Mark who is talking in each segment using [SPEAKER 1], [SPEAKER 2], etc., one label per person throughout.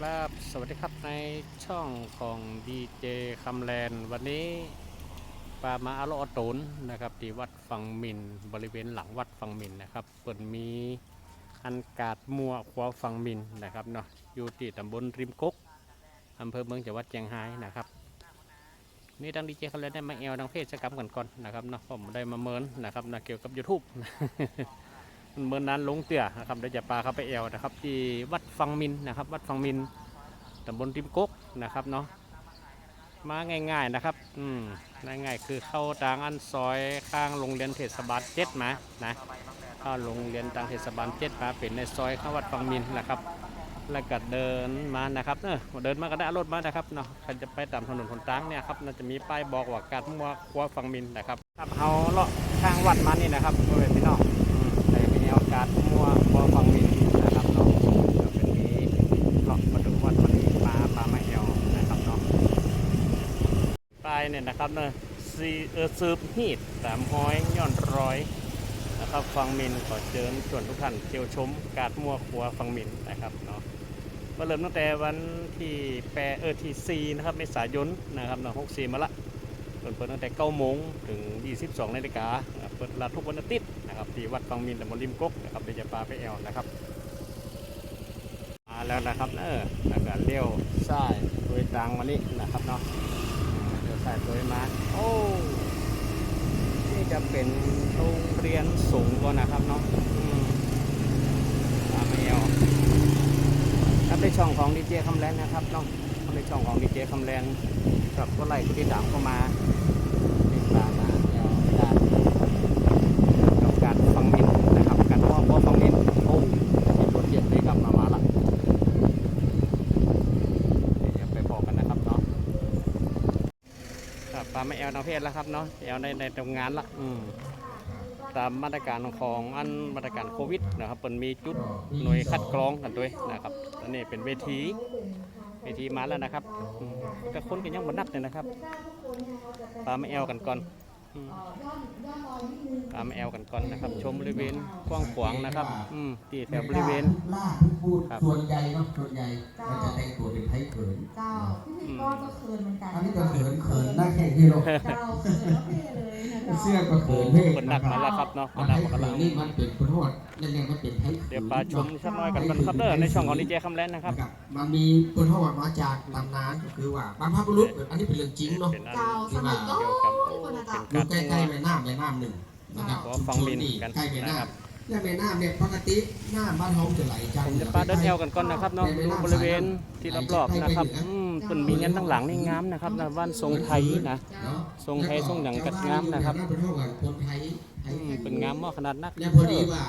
[SPEAKER 1] ครับสวัสดีครับในช่องของดีเจคำแลนวันนี้ปามาอาโลอตูนนะครับที่วัดฝั่งมินบริเวณหลังวัดฝั่งมินนะครับเปิดมีอันกาดมัวควาฝั่งมินนะครับเนาะอยู่ที่ตำบลริมกกอำเภอเมืองจังหวัดเชียงรายนะครับนี่ดังดีเจคำแลนได้มาแอลดังเพศกรรมกันก่อนนะครับเนาะผมได้มาเมินนะครับนะเกี่ยวกับ YouTube เมื่อนนั้นลงเตี่ยนะครับเดี๋ยวจะปลาเข้าไปแอวนะครับ ที่วัดฟังมินนะครับ วัดฟังมินตำบลริมกกนะครับเนาะมาง่ายๆนะครับ อืมง่ายๆคือเข้าทางอันซอยข้างโรงเรียนเทศบาลเจ็ดมานะเข้าโรงเรียนทางเทศบาลเจ็ดมาเป็นในซอยข้าวัดฟังมินนะครับ แล้วก็เดินมานะครับเออเดินมาก็ได้รถมานะครับเนาะใครจะไปตามถนนหนทางเนี่ยครับน่าจะมีป้ายบอกว่าการมัวครัวฟังมินนะครับครับเอาเลาะข้างวัดมานี่นะครับบริเวณพี่น้อง การมัวครัวฟังมินนะครับเนาะเดี๋ยวเป็นนี้เลาะมาดูวัดวันนี้ปลาปลามาเอนะครับเนาะป้ายเนี่ยนะครับเนาะซีเออซืบฮีดสามห้อยย้อนร้อยนะครับฟังมินขอเชิญชวนทุกท่านเที่ยวชมการมัวครัวฟังมินนะครับเนาะก็เริ่มตั้งแต่วันที่แปเออที่4นะครับเมษายนนะครับเนาะ64มาละ เปิดตั้งแต่9โมงถึง 22นาฬิกานะครับเปิดลาทุกวันอาทิตย์นะครับที่วัดฟังมินตำบลริมกกนะครับเดี๋ยวจะพาไปแอลนะครับมาแล้วนะครับเออแล้วก็เลี้ยวซ้ายโดยทางมานี่นะครับเนาะเลี้ยวซ้ายโดยมาโอ้นี่จะเป็นโรงเรียนสูงก่อนนะครับเนาะอืมพาไปแอลครับในช่องของดีเจคำแลนนะครับเน้อง ในช่องของดีเจคำแลนกับก็ไล่ที่ดามเข้ามาติดตามมาเดี๋ยวได้กับการฟังมินนะครับการว่าว่าฟังมินโอ้มีตัวเทียบเลยครับมามาละเดี๋ยวไปบอกกันนะครับเนาะครับปลาไม่แอลนาเพศแล้วครับเนาะแอลในในตรงงานละอืมตามมาตรการของอันมาตรการโควิดนะครับเป็นมีจุดหน่วยคัดกรองกันด้วยนะครับอันนี้เป็นเวที เวทีมาแล้วนะครับแต่คนก็ยังบนนับเลยนะครับปลาม่แอลกันก่อนปลาม่แอลกันก่อนนะครับ ชมบริเวณกว้างขวางนะครับ อืมที่แถวบริเวณ
[SPEAKER 2] ล่าทุกพูดส่วนใหญ่เนาะส่วนใหญ่มันจะแต่งตัวเป็นไทยเขิน
[SPEAKER 3] เจ้าพี่ก็เขินเหมือนกัน
[SPEAKER 2] อันนี้ก็เขินเขินหน้าแข่งที่เรา
[SPEAKER 3] เจ้าเขินแล้วเท่เลย
[SPEAKER 2] เสื้อ
[SPEAKER 3] เจ้า
[SPEAKER 2] ก็เขินเพ่
[SPEAKER 1] คนนักมาแล้วครับเนาะค
[SPEAKER 2] มัน
[SPEAKER 1] น
[SPEAKER 2] ไท
[SPEAKER 1] นัก
[SPEAKER 2] ย
[SPEAKER 1] มา
[SPEAKER 2] เขิ
[SPEAKER 1] แล้ว
[SPEAKER 2] นนี่มันเป็นคนโทษนั่นเองมันเป็นไทยขิน
[SPEAKER 1] เดี๋ยวปลาชมสักหน้อยกันกันครับเด้อในช่องของดีเจคำแลนนะครับ
[SPEAKER 2] มันมีคนโทษมาจากตำนานก็คือว่าบางพระบุรุษอันนี้เป็นเรื่องจริงเนาะ
[SPEAKER 1] เป็นอัน
[SPEAKER 3] เจ้าสมัยก็
[SPEAKER 1] เกี่ยวกับ
[SPEAKER 3] คนนะ
[SPEAKER 1] เป็
[SPEAKER 3] เจ้าน
[SPEAKER 2] อ
[SPEAKER 1] การ
[SPEAKER 2] ยู่ใกล้ๆแม่น้ำแม่น้ำหนึ่งนะครับ
[SPEAKER 1] ขอฟังบินกัน
[SPEAKER 2] ใกล้แม่
[SPEAKER 1] นะครับ
[SPEAKER 2] น้ำ แล้วแม่น้ำเนี่ยปกติหน้าบ้านเราจะไหลจาก
[SPEAKER 1] ผมจะปลาเดินแอลกันก่อนนะครับเนาะดูบริเวณที่รอบๆนะครับอืมเป็นมีเงินทั้งหลังนี่งามนะครับนะบ้านทรงไทยนะ
[SPEAKER 2] เนาะ
[SPEAKER 1] ทรงไทยทรงหนังกัดงามนะครับ
[SPEAKER 2] เป็นเท่ากับคนไทยไท
[SPEAKER 1] อื
[SPEAKER 2] ย
[SPEAKER 1] มเป็นงามมากขนาดนัก
[SPEAKER 2] เนี่ยพอดีว่า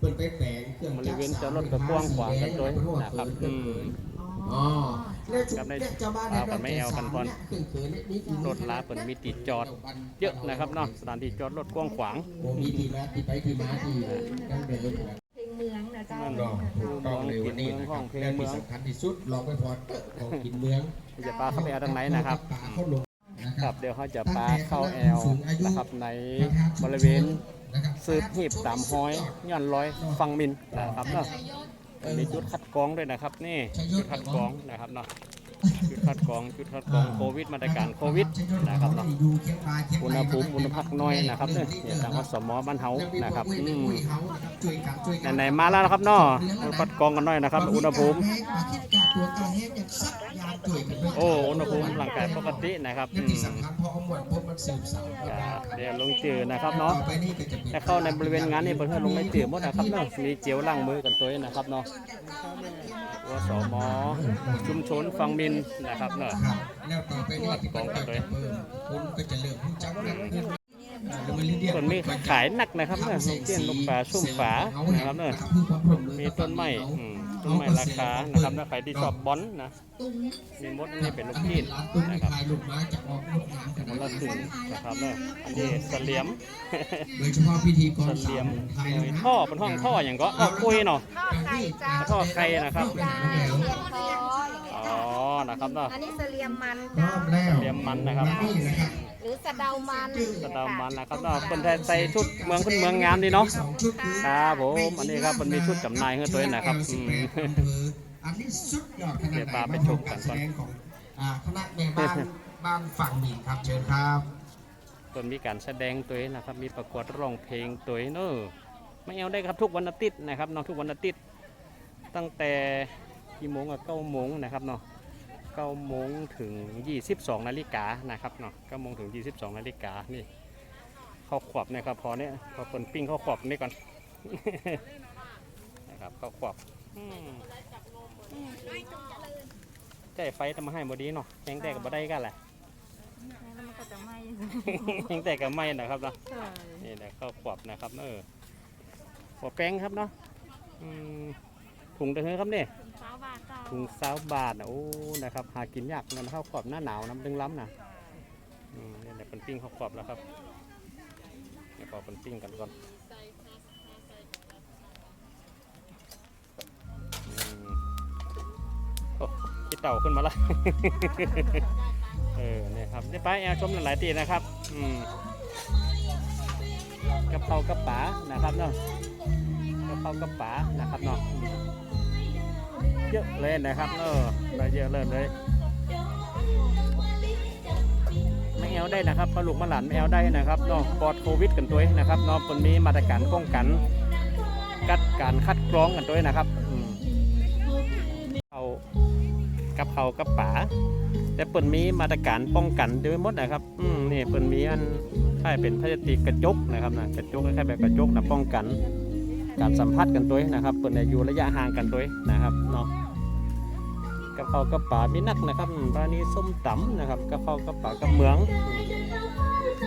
[SPEAKER 2] เปิดไปแปลงเครื่อง
[SPEAKER 1] บริเวณจอดรถก็กว้างขวางกันด้วยนะครับอืม
[SPEAKER 2] อ๋อแล้วจุด
[SPEAKER 1] ครับใน
[SPEAKER 2] เนี่ยเจ้าบ้าน
[SPEAKER 1] เอากันไม่เอากันก่อน
[SPEAKER 2] เครื่องเขินเนี่ยนี่คือ
[SPEAKER 1] รถลาเปิดมีติดจอด เยอะนะครับเนาะสถานที่จอดรถกว้างขวาง
[SPEAKER 2] โมมีที่มาที่ไปที่มาที่ดั้งเดิม
[SPEAKER 3] เพลงเมืองนะเจ้า
[SPEAKER 1] นั่น
[SPEAKER 2] รอถูกต้องเลยวันนี้นะครับและที่สำคัญที่สุดลองไปพอเตอร์ของกินเมือง
[SPEAKER 1] จะปลาเข้าไปเอาทางไหนนะครับ
[SPEAKER 2] ปลาเข้าลงนะค
[SPEAKER 1] ค
[SPEAKER 2] รั
[SPEAKER 1] รั
[SPEAKER 2] บบ
[SPEAKER 1] เดี๋ยวเขาจะปลาเข้าแอลนะครับในบริเวณ
[SPEAKER 2] นะครับ
[SPEAKER 1] สืบหีบตามห้อยย่อนร้อยฟังมินนะครับเนาะ มีจุดคัดกรองด้วยนะครับ นี่จุดคัดกรองนะครับเนาะ จุดคัดกรองจุดคัดกรองโควิดมาตรการโควิดนะครับเนาะอุณหภูมิอุณหภูมิน้อยนะครับเนี่ยเนี่ยทางอสมบ้านเฮานะครับอืมไหนๆมาแล้วนะครับเนาะคัดกรองกันหน่อยนะครับ อุณหภูมิโอ้อุณหภูมิร่างกายปกตินะครับอืม
[SPEAKER 2] ที่สำคัญพอเอาหมดปุ๊บมันสืบสาว
[SPEAKER 1] ครับเดี๋ยวลงจือนะครับเนาะถ้าเข้าในบริเวณงานนี่เพื่อนลงในจือหมดนะครับเนาะมีเจลล้างมือกันตัวนี้นะครับเนาะ วสมชุมชนฟังมินนะครับเนาะ
[SPEAKER 2] ครับแล้วต่อไปนี่ที่มันก็จะเพิ่มคุณก็จะเริ่มรู้จักหนักขึ้นแล้วมันเรียก
[SPEAKER 1] ส่วนมีขายหนักนะครับเนาะลูกเตี้ยนลูกปลาชุ่มฝานะครับเนาะมีต้นไม้อืม ต้นไม้ราคานะครับเนาะใครที่ชอบบอลนะมีมดนี่เป็นลูกจีน
[SPEAKER 2] ตุ้ม
[SPEAKER 1] นะครับ
[SPEAKER 2] คลายลูกม้าจะออกลูกน้ำกัน
[SPEAKER 1] คนละถึงนะครับเนาะอันนี้เสลียม
[SPEAKER 2] โดยเฉพาะพิธีก
[SPEAKER 1] เส
[SPEAKER 2] รสา
[SPEAKER 1] ลียวม
[SPEAKER 2] ไทย
[SPEAKER 1] เอ่ยท่อเป็นห้องท่ออย่างก็ออกคุยเนาะ
[SPEAKER 3] ทอดไข่เจ้า
[SPEAKER 1] ท่อไข่นะครับ
[SPEAKER 3] เจ้าเรียมคอ
[SPEAKER 1] อ๋อนะครับเนาะ
[SPEAKER 3] อันนี้เสลียมมัน
[SPEAKER 2] ร
[SPEAKER 3] เจ้า
[SPEAKER 2] อบแล้ว
[SPEAKER 1] เตรียมมันนะครับ
[SPEAKER 2] นี่นะค รับ
[SPEAKER 3] หรือสะเดามัน
[SPEAKER 1] กระดามันนะครับเนาะคนไทยใส่ชุดเมืองขึ้นเมืองงามดีเนาะ
[SPEAKER 2] สองชุดคือ
[SPEAKER 1] ครับผมอันนี้ครับมันมีชุดจำหน่ายให้ตัวเองนะครับอืม
[SPEAKER 2] ออันนี้สุดยอดขนาด
[SPEAKER 1] เดี๋ยว
[SPEAKER 2] ไหน
[SPEAKER 1] พาไป
[SPEAKER 2] มา
[SPEAKER 1] ช
[SPEAKER 2] ช
[SPEAKER 1] ม
[SPEAKER 2] ม
[SPEAKER 1] กั
[SPEAKER 2] กานร
[SPEAKER 1] ก่
[SPEAKER 2] แส
[SPEAKER 1] อน
[SPEAKER 2] ดงของอ่าคณะแม่บ้านบ้านฝั่งหมินครับเชิญครับ
[SPEAKER 1] ตนมีการแสดงตัวเองนะครับ มีประกวดร้องเพลงตัวเองเนอะไม่เอาได้ครับทุกวันอาทิตย์นะครับเน้องทุกวันอาทิตย์ตั้งแต่กี่โมงกับเก้าโมงนะครับเนาะ เก้าโมงถึง 22 นาฬิกานะครับเนาะเก้าโมงถึง 22 นาฬิกานี่ข้าวขวบนะครับพอเนี่ยพอคนปิ้งข้าวขวบนี่ก่อนนะครับข้าวขวบอืมใจไฟทำมาให้บดีเนาะแข็งแต่กับบ่ได้กันแหละ
[SPEAKER 4] แล้วมันก็จะไหม้
[SPEAKER 1] แข็งแต่กับไม่นะครับเนาะ
[SPEAKER 4] ใช่
[SPEAKER 1] นี่นะข้าวขวบนะครับเออหัวแป้งครับเนาะ อืมถุงเดือครับเนี่ย
[SPEAKER 4] ถึงเช้าบาทเจ้า
[SPEAKER 1] ถุงสาวบาทนะโอ้นะครับหากินยากเงินข้าวขวบหน้าหนาวน้ำดึงล้ำนะอืมนี่เดี๋ยวเป็นปิ้งข้าวขวบแล้วครับเดี๋ยวขอเป็นปิ้งกันก่อนอืมโอ้ขี้เต่าขึ้นมาละ เออเนี่ยครับได้ไปแอร์ชมหลายๆตีนะครับ อืมกระเพรากระป๋านะครับเนาะกระเพรากระป๋านะครับเนาะ เยอะเลยนะครับเออได้เยอะเลยเลยไม่แอลได้นะครับปลาลูกมะหลานไม่แอลได้นะครับเนาะปลอดโควิดกันตัวเองนะครับเนาะคนมีมาตรการป้องกันกัดการคัดกรองกันตัวเองนะครับเอากระเพรากระป๋าแต่เปิ่นมีมาตรการป้องกันโดยหมดนะครับ อืมนี่เปิ่นมีอันคล้ายเป็นพลาสติกกระจกนะครับนะกระจกคล้ายแบบกระจกนะป้องกัน การสัมผัสกันตัวเองนะครับเปิดในอยู่ระยะห่างกันตัวเองนะครับเนาะกระเพรากระป๋ามีนักนะครับปลานนี้ส้มตำนะครับกระเพรากระป๋ากระเหมือง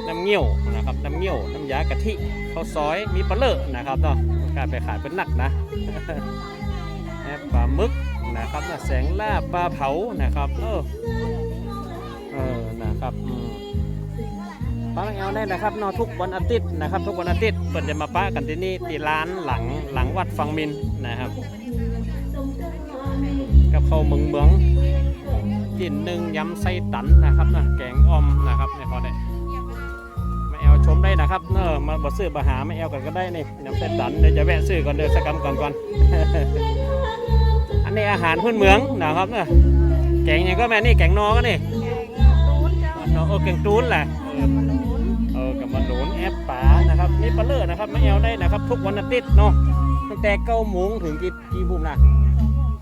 [SPEAKER 1] น้ำเงี้ยวนะครับน้ำเงี้ยวน้ำยากะทิข้าวซอยมีปลาเลอะนะครับเนาะกายไปขายเป็นนักนะปลาหมึกนะครับนะแสงล่าปลาเผานะครับเออเออนะครับ อืมป้าแอลได้นะครับเนอทุกวันอาทิตย์นะครับ ทุกวันอาทิตย์เปิดจะมาป้ากันที่นี่ที่ร้านหลังหลังวัดฟังมินนะครับกับข้าวเมืองเมืองกินหนึ่งยำไส้ตันนะครับนะแกงอ่อมนะครับในพอได้มาแอลชมได้นะครับเนอะมาบ่ซื้อมาหามาแอลกันก็ได้นี่ยำไส้ตันเดี๋ยวจะแวะซื้อก่อนเดี๋ยวสักกำก่อนก่อนอันนี้อาหารพื้นเมืองนะครับเนอะแกงยังก็แม่นี่แกงนอก็นี่
[SPEAKER 3] ตูนเจ้า
[SPEAKER 1] เนาะเออแกงตูนแหละ ปป่านะครับนี่ปลาเลอร์นะครับไม่เอาได้นะครับ ทุกวันอาทิตย์เนาะตั้งแต่เก้าโมงถึงกี่กี่ทุ่มนะ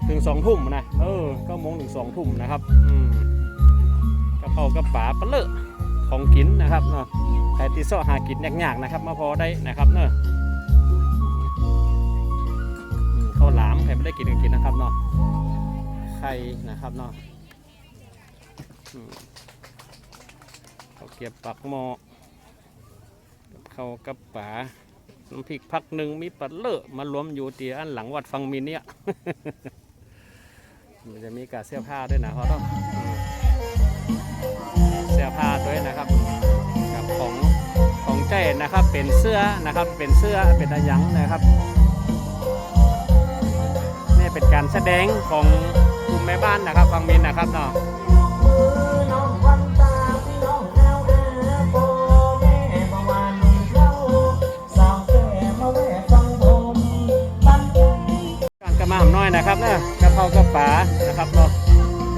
[SPEAKER 1] ถึงสองทุ่มนะเออเก้าโมงถึงสองทุ่มนะครับอืมกระเพรากระป๋าปลาเลอร์ของกินนะครับเนาะใครที่เสาะหากินยากๆนะครับ มาพอได้นะครับเนาะข้าวหลามใครไม่ได้กินก็กินนะครับเนาะไข่นะครับเนาะอืมข้าเกรียบปักหม้อ กับข้ากับป๋าน้ำพริกพักหนึ่งมีปลาเลอะมารวมอยู่ตีอันหลังวัดฟังมินเนี่ยมันจะมีกาเสื้อผ้าด้วยนะเขาต้องเสื้อผ้าด้วยนะครับกับของของใจนะครับเป็นเสื้อนะครับเป็นเสื้อเป็นอะไรหยังนะครับนี่เป็นการแสดงของกลุ่มแม่บ้านนะครับฟังมินนะครับเนาะ อมน้อยนะครับนะกะเพรากระป๋านะครับเนาะ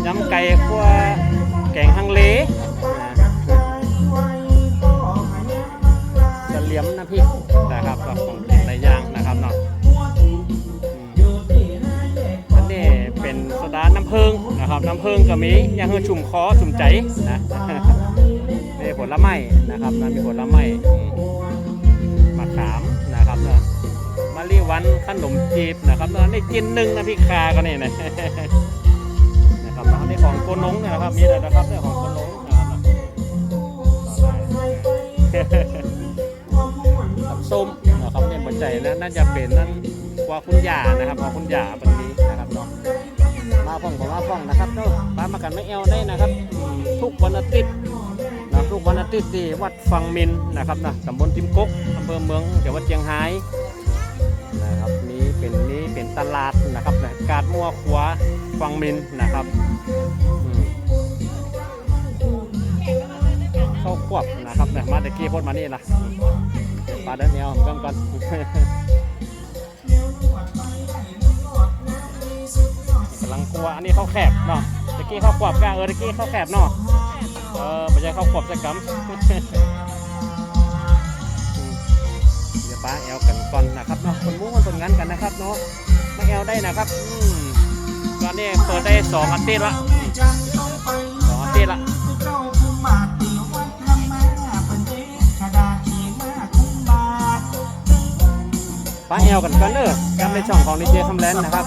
[SPEAKER 1] ยำไก่ขั่วแกงฮังเลนะจะเหลียมน้ำพริกนะครับกับของกินหลายอย่างนะครับเนาะอันนี้เป็นโซดาน้ำผึ้งนะครับน้ำผึ้งก็มีอยังเฮือชุ่มคอชุ่มใจนะนี่ผลไม้นะครับนะมีผลไม้อืมมะขาม มารีวันขนมจีบนะครับตอนนี้กินหนึ่งนะพี่คาก็นี่นะนะครับแล้วนี่ของโกนงนะครับมีเลยนะครับเรื่องของโกนงนะครับน้ำส้มนะครับเนี่ยปัจจัยนะน่าจะเป็นนั่นว่าคุณยานะครับว่าคุณยาปันนี้นะครับเนาะมาพ่องผมมาพ่องนะครับเนาะป้ามากันไม่เอวได้นะครับ ทุกวันอาทิตย์นะทุกวันอาทิตย์ที่วัดฟังมินนะครับนะตำบลติมกกอำเภอเมืองจังหวัดเชียงราย นะครับนี้เป็นนี้เป็นตลาดนะครับนะการมั่วขัวฟังมินนะครับเข้าควบนะครับนะมาตะกี้พ้นมานี่นะปลาเดินเนียวก่อนก่อนกำลัง
[SPEAKER 5] กลัวอันนี้เข้าแคบเนาะตะกี้เข้าควบกลาเออตะกี้เข้าแคบเนาะเออไม่ใช่เข้าควบจะกำาแอลกันก่อนนะครับเนาะคนมุ้งคนผลงานกันนะครับเนาะมาแอลได้นะครับอืมตอนนี้เปิดได้สองอัตเต้
[SPEAKER 1] ละสองอั
[SPEAKER 5] ตเต้
[SPEAKER 1] ละป้าแอล
[SPEAKER 5] กันก่
[SPEAKER 1] อนเนอะจำในช่องของดีเจคำแลน
[SPEAKER 5] ด์นะครับ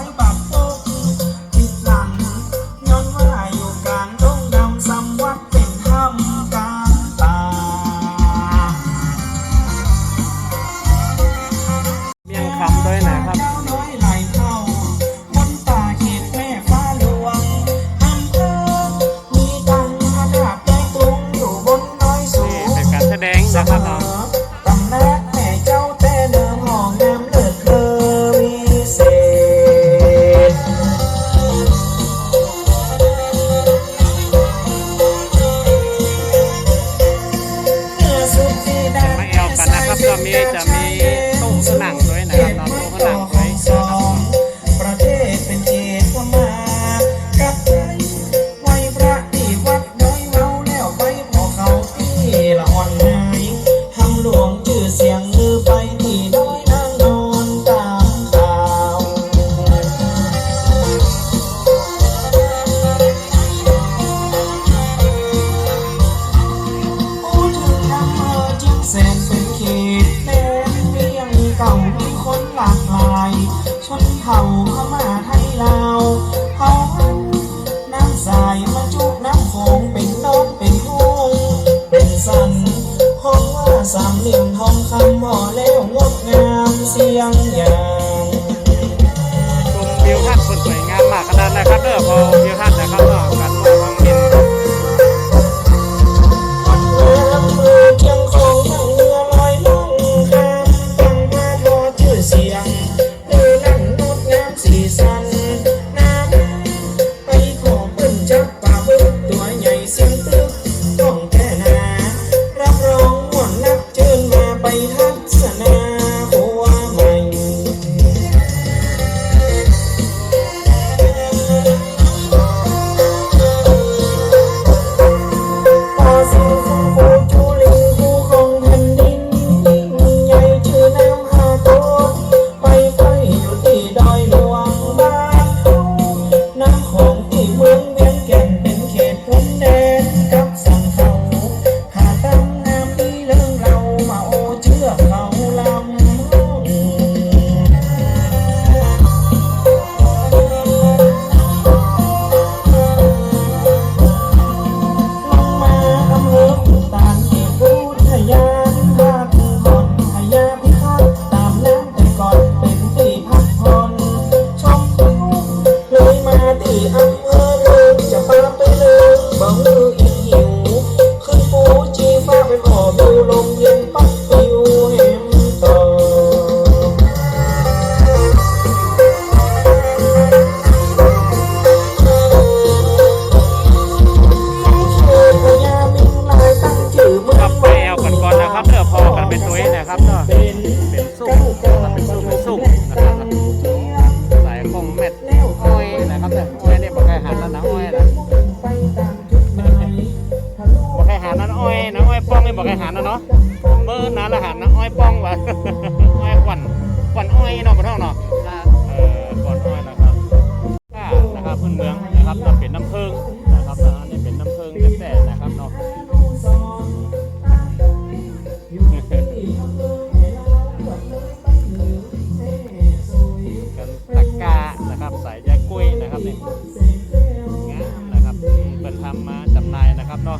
[SPEAKER 5] เนาะ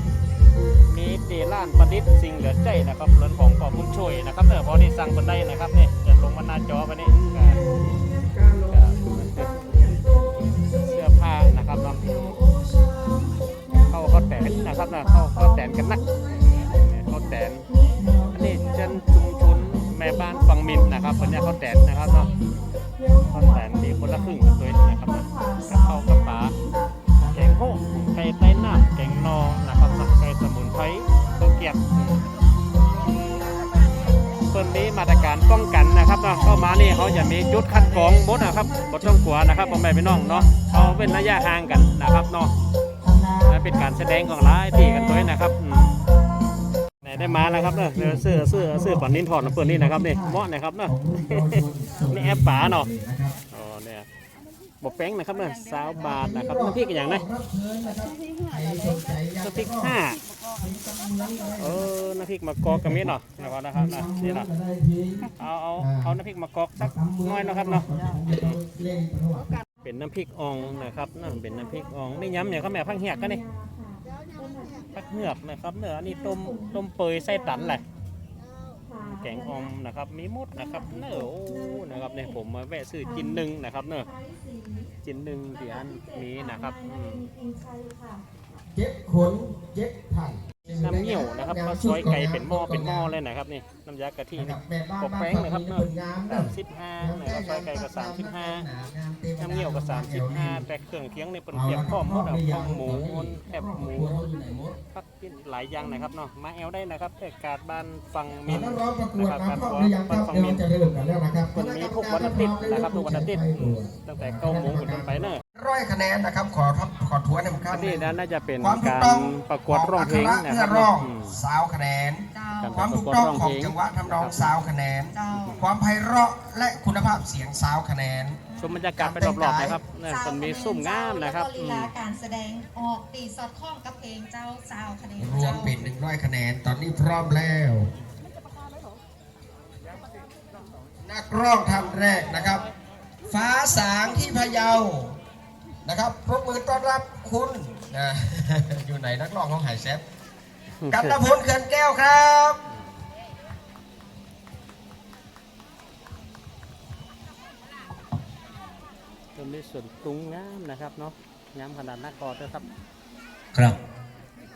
[SPEAKER 5] มีเดล้านประ
[SPEAKER 1] ดิ
[SPEAKER 5] ษฐ์สิ่งเหลือใจนะครับเหรียญของขอบคุญช่วยนะครับเออพอนี่สั่งบนได้นะครับนี่จะลงมาหน้าจอไปนี่เสื้อผ้านะครับเนาะเข้าข้อแตนนะครับนะเข้าข้อแตนกันนักข้าแตนอันนี้เจนชุมชนแม่บ้านฟังมินนะครับคนนี้เข้อแตนนะครับเนาะเข้อแตนมีคนละครึ่งตัวนะครับนะเข้ากระป๋า โค้งไก่ไต้น้ำแกงนอนะครับสัไก่สมุนไพรตัเกียบ
[SPEAKER 1] เพิ่นี้มาตรการป้องกันนะครับเนาะเข้ามานี่เขาจะมีจุดคัดกรองหมดนะครับบ่ต้องกลัวนะครับพ่อแม่พี่น้องเนาะเอาเว้นระยะห่างกันนะครับเนาะเป็นการแสดงของร้ายที่กันด้วยนะครับไหนได้มาแล้วครับเนาะเสื้อเสื้อเสื้อปอนนินถอดเปิดนี่นะครับนี่เหมาะนะครับเนาะนี่แอปป๋าเนาะ บกแป้งนะครับเนาะสาวบาทนะครับน้ำพริกอย่างนะน้ำพริกห้าเออน้ำพริกมะกอกกระมิดเนาะนะครับนะครับนะนี่เนาะเอาเอาเอาน้ำพริกมะกอกสักน้อยเนาะครับเนาะเป็นน้ำพริกอ่องนะครับนะเป็นน้ำพริกอ่องนี่ย้ำเนี่ยครับแม่พังเหียกกันนี่พักเหือกนะครับเนื้ออันนี้ต้มต้มเปยไส้ตันแหละ แกงอ่อมนะครับ มีมดนะครับ เนื้อโอ้นะครับเนี่ยผมมาแวะซื้อจินหนึ่งนะครับเนื้อจินหนึ่งที่อันมีนะครับ
[SPEAKER 2] เจ็ดขนเจ็ดไผ่
[SPEAKER 1] น้ำเงี้ยวนะครับข้าวซอยไก่เป็นหม้อเป็นหม้อเลยนะครับนี่น้ำยากะทินี่ปกแป้งนะครับเนาะสามสิบห้านะครับซอยไก่ก็สามสิบห้าน้ำเงี้ยวก็สามสิบห้าแต่เครื่องเคียงในเป็นเพียงพร้อมหมดอะข้าวหมูแคบหมูพักกินหลายอย่างนะครับเนาะมาแอลได้นะครับแต่การบ้านฟังมิน
[SPEAKER 2] นักร้องประกวด
[SPEAKER 1] นะครับ
[SPEAKER 2] มา
[SPEAKER 1] การ
[SPEAKER 2] ครอบหรือยังค
[SPEAKER 1] บ้า
[SPEAKER 2] รั
[SPEAKER 1] น
[SPEAKER 2] บ
[SPEAKER 1] ฟัง
[SPEAKER 2] เดี๋ยว
[SPEAKER 1] มิน
[SPEAKER 2] จะเริ่มกันแล้วนะครับ
[SPEAKER 1] มันมีทุกวันอาทิตย์นะครับทุกวันอาทิตย์ตั้งแต่เก้าโมงเป็นต้นไปเนอะ
[SPEAKER 2] ร้อยคะแนนนะครับ ขอทับขอทวนให้ผมครับ
[SPEAKER 1] อันนี้น่าจะเป็น
[SPEAKER 2] ความถูก
[SPEAKER 1] การ
[SPEAKER 2] ต้อง
[SPEAKER 1] ประกวดร้องเพลงนะ
[SPEAKER 2] เพื่
[SPEAKER 1] ค
[SPEAKER 2] อ
[SPEAKER 1] รับ
[SPEAKER 2] ร้อง
[SPEAKER 1] อืม
[SPEAKER 2] สาวคะแนน
[SPEAKER 1] การ
[SPEAKER 2] ความ
[SPEAKER 1] ประ
[SPEAKER 2] ถูก
[SPEAKER 1] กวด
[SPEAKER 2] ต้อง
[SPEAKER 1] ร้อง
[SPEAKER 2] ขอ
[SPEAKER 1] เพ
[SPEAKER 2] ง
[SPEAKER 1] ลง
[SPEAKER 2] จังหวะทำนองสาวคะแนนความไพเราะและคุณภาพเสียงสาวคะแนน
[SPEAKER 1] ชมบรรยากาศไปรอบๆนะครับเนี่ยมันมีซุ่มงามนะครับ
[SPEAKER 3] แล้วก็
[SPEAKER 1] อื
[SPEAKER 3] ลี
[SPEAKER 1] ม
[SPEAKER 3] ลาการแสดงออกตีสอดคล้องกับเพลงเจ้าสาวคะแนน
[SPEAKER 2] รว
[SPEAKER 3] เจ้าม
[SPEAKER 2] เป็นหนึ่งร้อยคะแนน ตอนนี้พร้อมแล้ว นักร้องท่านแรกนะครับ ฟ้าสางที่พะเยา นะครับปรบมือต้อนรับคุณนะอยู่ไหนนักร้องของหายเซฟกันตพลเขื่อนแก้วครับ
[SPEAKER 1] จะมีส่วนปรุงงามนะครับเนาะงามขนาดหน้ากอดด้วยครับ
[SPEAKER 6] ครับ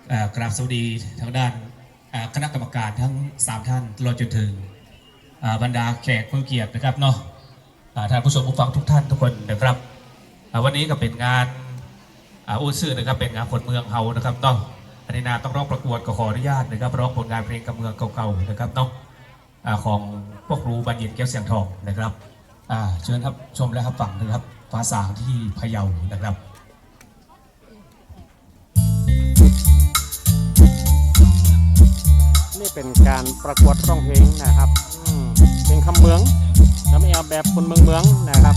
[SPEAKER 6] เอ่อกราบสวัสดีทางด้านเอ่อคณะกรรมการทั้ง 3 ท่านตลอดจนถึงอ่าบรรดาแขกผู้เกียรตินะครับเนาะอ่าท่านผู้ชมผู้ฟังทุกท่านทุกคนนะครับอ่า วันนี้ก็เป็นงานอู้ซื่อนะครับเป็นงานคนเมืองเฮานะครับเนาะอันนี้นาต้องร้องประกวดก็ขออนุญาตนะครับร้องผลงานเพลงกับเมืองเก่าๆนะครับเนาะอ่าของพวกรู้บันเย็นแก้วเสียงทองนะครับเชิญครับชมและครับฟังนะครับฟ้าสาที่พะเยานะครับ
[SPEAKER 1] นี่เป็นการประกวดร้องเพลงนะครับเพลงคำเมืองน้ำเอลแบบคนเมืองเมืองนะครับ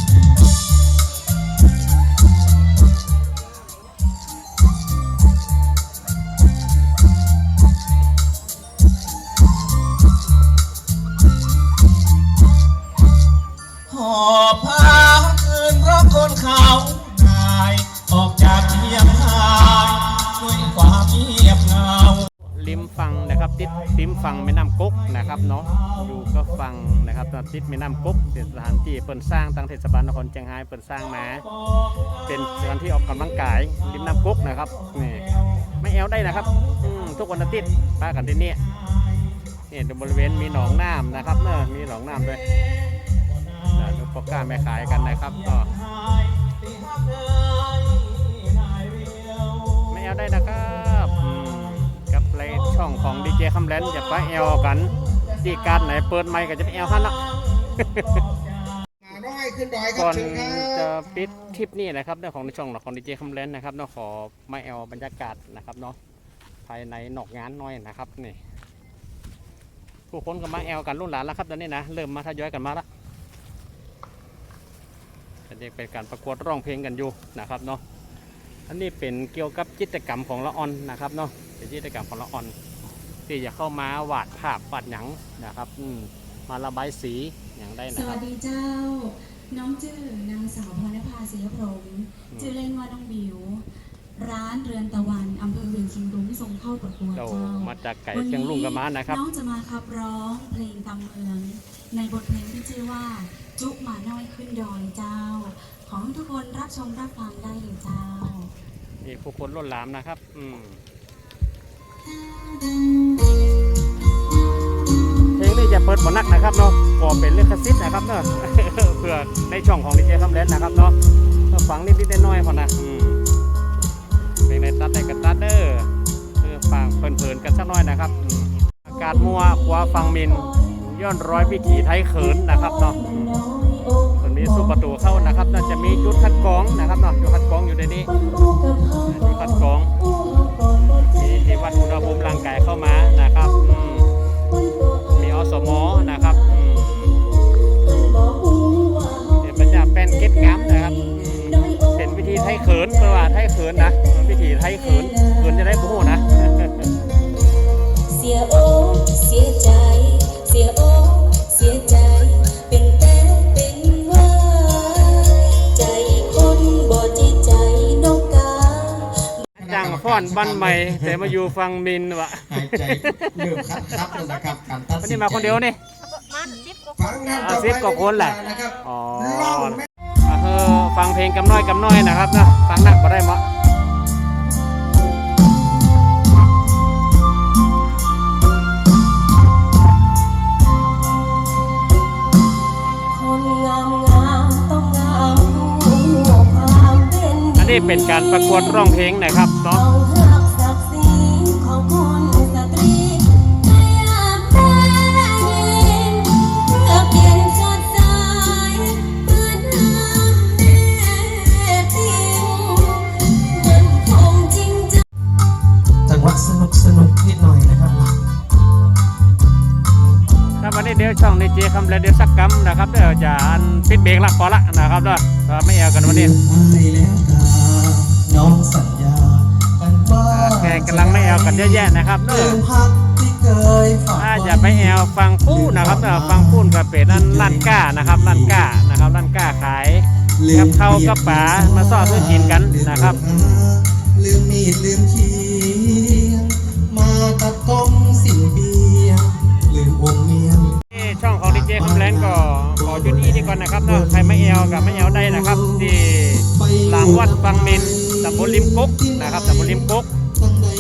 [SPEAKER 1] ติดแม่น้ำก๊กเป็นสถานที่เปิดสร้างตั้งเทศบาลนครเชียงรายเปิดสร้างมา เป็นสถานที่ออกกำลังกายริมน้ำก๊กนะครับนี่ไม่แอลได้นะครับทุกวันอาทิตย์ป้ากันที่นี่นี่ตรงบริเวณมีหนองน้ำนะครับเนอะมีหนองน้ำด้วยนะดูพ่อค้าแม่ขายกันนะครับก็ไม่แอลได้นะครับกับในช่องของดีเจคำแลนจะไปแอลกันที่การไหนเปิดไมค์ก็จะไปแอลฮันละ
[SPEAKER 2] มาร้อยขึ้นดอยครั
[SPEAKER 1] ก่อน
[SPEAKER 2] เชิญค
[SPEAKER 1] จะ
[SPEAKER 2] รับ
[SPEAKER 1] ปิดคลิปนี้นะครับเรื่องของในช่องของดีเจคำแลนนะครับเนาะขอมาแอลบรรยากาศนะครับเนาะภายในนอกงานหน้อยนะครับนี่ผู้คนก็มาแอลกันรุ่นหลานแล้วครับตอนนี้นะเริ่มมาทยอยกันมาละอันนี้เป็นการประกวดร้องเพลงกันอยู่นะครับเนาะอันนี้เป็นเกี่ยวกับกิจกรรมของละออนนะครับเนาะเป็นกิจกรรมของละออนที่จะเข้ามาวาดภาพวาดหนังนะครับอืม มาระบายสีอย่างได้
[SPEAKER 7] ส
[SPEAKER 1] นะค
[SPEAKER 7] วั
[SPEAKER 1] รับ
[SPEAKER 7] สดีเจ้า น้องจื้อนางสาวพรณภาศรีพรหมจื้อเล่นว่าน้องบิว ร้านเรือนตะวันอำเภอเวียงชิงรุ้งส่งเข้าประกวด
[SPEAKER 1] เรา
[SPEAKER 7] เจ้า
[SPEAKER 1] มาจากไก่เชียงลุงกันมานะครับ
[SPEAKER 7] น้องจะมาขับร้องเพลงตำเมือง ในบทเพลงที่ชื่อว่า จุกหมาน้อยขึ้นดอยเจ้า ขอให้ทุกคนรับชมรับฟังได้เลยเจ้า
[SPEAKER 1] นี่ผู้คนล้นหลามนะครับ อืมเพล งนี้จะเปิดบนนักนะครับเนาะก็เป็นเรื่องคสิทธิ์นะครับเนาะเพื่อในช่องของดีเจคำแลนนะครับเนาะก็ฟังนิดๆน้อยๆพอนะอืมเพลงในตัดได้กับตัดเดอร์คือฟังเพลินๆกันสักหน่อยนะครับอืมอากาศมัวขวาฟังมินย้อนรอยวิถีไทยเขินนะครับเนาะตรงนี้สู่ประตูเข้านะครับน่าจะมีจุดคัดกรองนะครับเนาะจุดคัดกรองอยู่ในนี้จุดคัดกรองมีที่วัดอุณหภูมิร่างกายเข้ามานะครับ อืมมีอสมนะครับอืมเดี๋ยวมันจะเป็นเก็ดงามนะครับอืมเป็นวิธีไทยเขินเพราะว่าไทยเขินนะวิธีไทยเขินเขินจะได้บู้นะ
[SPEAKER 8] เสียโอเสียใจ จั
[SPEAKER 1] งฟ้อนบ้านใหม่ แต่มาอยู่ฟังมินวะ
[SPEAKER 2] หายใจเริ่มคัดคับแล้วนะครับการตัด
[SPEAKER 1] วัน
[SPEAKER 2] สิน
[SPEAKER 1] นี้
[SPEAKER 2] ใจ
[SPEAKER 1] มาคนเดียวนี่
[SPEAKER 4] มันจิ๊บก็
[SPEAKER 2] ฟังท่าน
[SPEAKER 1] อ่า
[SPEAKER 2] ต่อไป
[SPEAKER 1] สิบกว่าคนแหละ
[SPEAKER 2] นะครับ
[SPEAKER 1] อ๋อ
[SPEAKER 2] ล่องแม่
[SPEAKER 1] อะเออฟังเพลงกำน้อยกำน้อยนะครับนะฟังหนักก็ได้มะ
[SPEAKER 8] นอัน
[SPEAKER 1] นี้เป็นการประกวดร้องเพลงนะครับ
[SPEAKER 8] ต้
[SPEAKER 1] เนาะ
[SPEAKER 8] อกศักดิ์ศรีของคนสตรีไม่อยากได้ยินเพื่อเปลี่ยนสดใสเพื่อน้ำแน่ทิ้งมันคงจริงใจ
[SPEAKER 2] จังหวะสนุกสนุกนิดหน่อยนะครับ
[SPEAKER 1] ครับวันนี้เดี๋ยวช่องในเจคำและเดี๋ยวสักกำนะครับเดี๋ยวจะอันปิดเบรกละพอละนะครับเนาะก็ไม่เอากันวันนี้
[SPEAKER 5] น้องสัญญากันว่า
[SPEAKER 1] แกกำลังไม่เอากันเยอะแยะนะครับเน
[SPEAKER 5] ลื
[SPEAKER 1] อะ
[SPEAKER 5] มพักที่เคยฝาก
[SPEAKER 1] ถ้าจะไปแอลฟังปู้นะครับเนอะฟังปู้กับเป็ดนั่นลั่นก้านะครับลั่นก้านะครับลั่นก้าขายกับข้าวกับปลามาซ่อซื้อกินกันนะครับ
[SPEAKER 5] ลืมมีดลืมเขียงมาตัดกล้องสิ่งเบียงลืมองค์เมียง
[SPEAKER 1] ที่ช่องของดีเจคำแลนก็ขอจุดนี้ดีก่อนนะครับเนอะใครไม่แอลกับไม่แอลได้นะครับที่หลังวัดฟังมินตำบลริมกุกนะครับตำบลริมกุก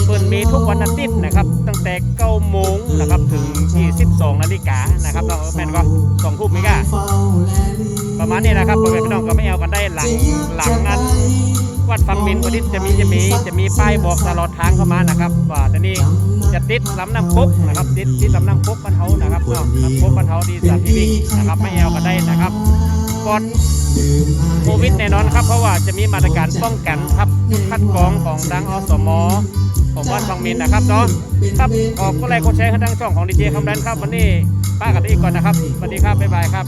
[SPEAKER 1] เปิดมีทุกวันอาทิตย์นะครับ ตั้งแต่9โมงนะครับถึง 22นาฬิกานะครับเราแม่นก็สองทุ่มไม่ก้า
[SPEAKER 5] เฝ้าแลลี
[SPEAKER 1] ประมาณนี้นะครับพ่อแม่พี่น้องก็ไม่แอลกันได้หลังหลังงานวัดฟังมินวันนี้จะมีจะมีจะมีป้ายบอกตลอดทางเข้ามานะครับว่าตอนนี้จะติดลำน้ำคุกนะครับ ติดติดลำน้ำคุกกันเทานะครับเนาะน้ำคุกกันเทาดีสัตว์ที่วิ่งนะครับ ไม่แอลกันได้นะครับ ปลอดโควิดแน่นอนครับ เพราะว่าจะมีมาตรการป้องกันครับคัดกรองของดังอสมอผมว่านฟังมินนะครับเนาะครับขอบก็ไลค์กดแชร์ให้ทั้งช่องของดีเจคำแดนครับ วันนี้ป้ากับอีกก่อนนะครับสวัสดีครับบ๊ายบายครับ